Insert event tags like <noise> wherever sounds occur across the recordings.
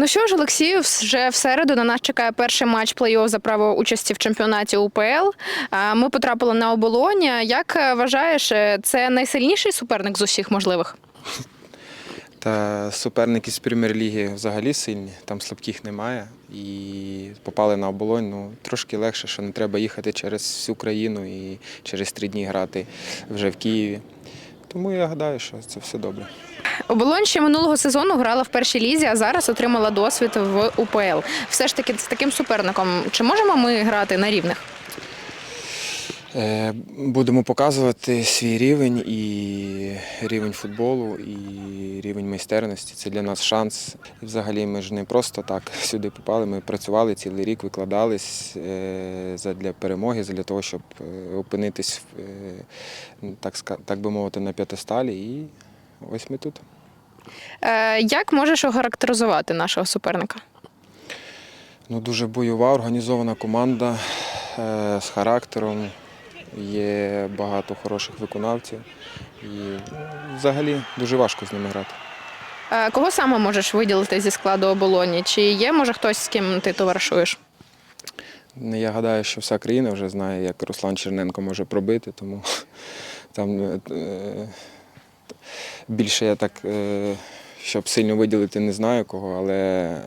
Ну що ж, Олексію, вже в середу на нас чекає перший матч плей-офф за право участі в чемпіонаті УПЛ. Ми потрапили на оболонь. Як е, вважаєш, е, це найсильніший суперник з усіх можливих? <laughs> Та суперники з прем'єр-ліги взагалі сильні, там слабких немає. І попали на оболонь. Ну, трошки легше, що не треба їхати через всю країну і через три дні грати вже в Києві. Тому я гадаю, що це все добре. Оболонь ще минулого сезону грала в першій лізі, а зараз отримала досвід в УПЛ. Все ж таки з таким суперником. Чи можемо ми грати на рівних? Е, Будемо показувати свій рівень і рівень футболу, і рівень майстерності. Це для нас шанс. І взагалі ми ж не просто так сюди попали. Ми працювали цілий рік, викладались е, для перемоги, для того, щоб е, опинитись, так би мовити, на п'ятисталі. І ось ми тут. Е, Як можеш охарактеризувати нашого суперника? Ну, дуже бойова, організована команда е, з характером. Є багато хороших виконавців. І взагалі дуже важко з ними грати. Е, Кого саме можеш виділити зі складу оболоні? Чи є може хтось з ким ти товаришуєш? Ну, Я гадаю, що вся країна вже знає, як Руслан Черненко може пробити, тому <laughs> там е, е, більше я так, е, щоб сильно виділити, не знаю кого, але е,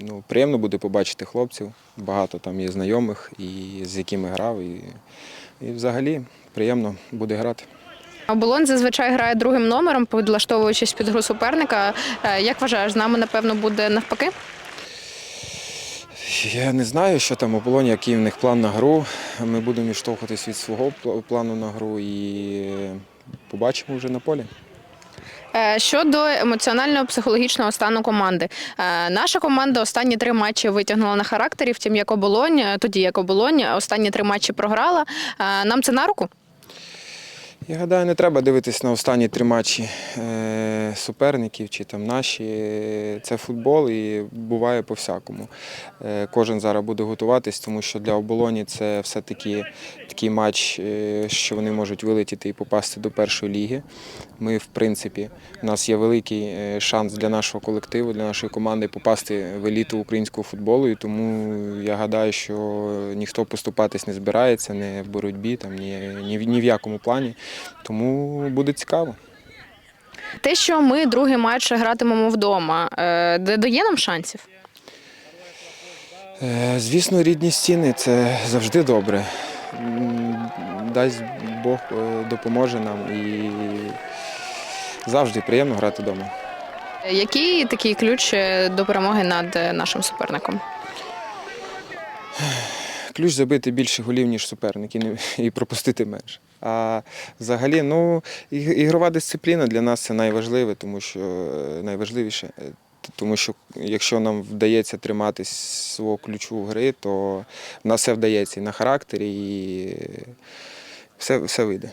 ну, приємно буде побачити хлопців. Багато там є знайомих, і з якими грав. І, і взагалі приємно буде грати. Оболонь зазвичай грає другим номером, підлаштовуючись під гру суперника. Е, Як вважаєш, з нами напевно буде навпаки? Я не знаю, що там у полоні, який в них план на гру. Ми будемо відштовхуватись від свого плану на гру і побачимо вже на полі. Е, Щодо емоціонально-психологічного стану команди, Е, наша команда останні три матчі витягнула на характері, втім як оболонь, е, тоді як оболонь, останні три матчі програла. Нам це на руку? Я гадаю, не треба дивитись на останні три матчі е, суперників чи там наші. Це футбол і буває по-всякому. Е, Кожен зараз буде готуватись, тому що для оболоні це все-таки такий матч, е, що вони можуть вилетіти і попасти до першої ліги. Ми, в принципі, у нас є великий шанс для нашого колективу, для нашої команди попасти в еліту українського футболу. І тому я гадаю, що ніхто поступатись не збирається, не в боротьбі, там, ні, ні, ні в якому плані. Тому буде цікаво. Те, що ми другий матч гратимемо вдома, е, дає нам шансів? Е, Звісно, рідні стіни це завжди добре. Дасть Бог е, допоможе нам і завжди приємно грати вдома. Який такий ключ до перемоги над нашим суперником? Ключ забити більше голів, ніж суперник, і, не, і пропустити менше. А взагалі, ну, ігрова дисципліна для нас це найважливе, тому що е, найважливіше. е, Тому що якщо нам вдається триматись свого ключу гри, то в нас все вдається і на характері, і е, все, все вийде.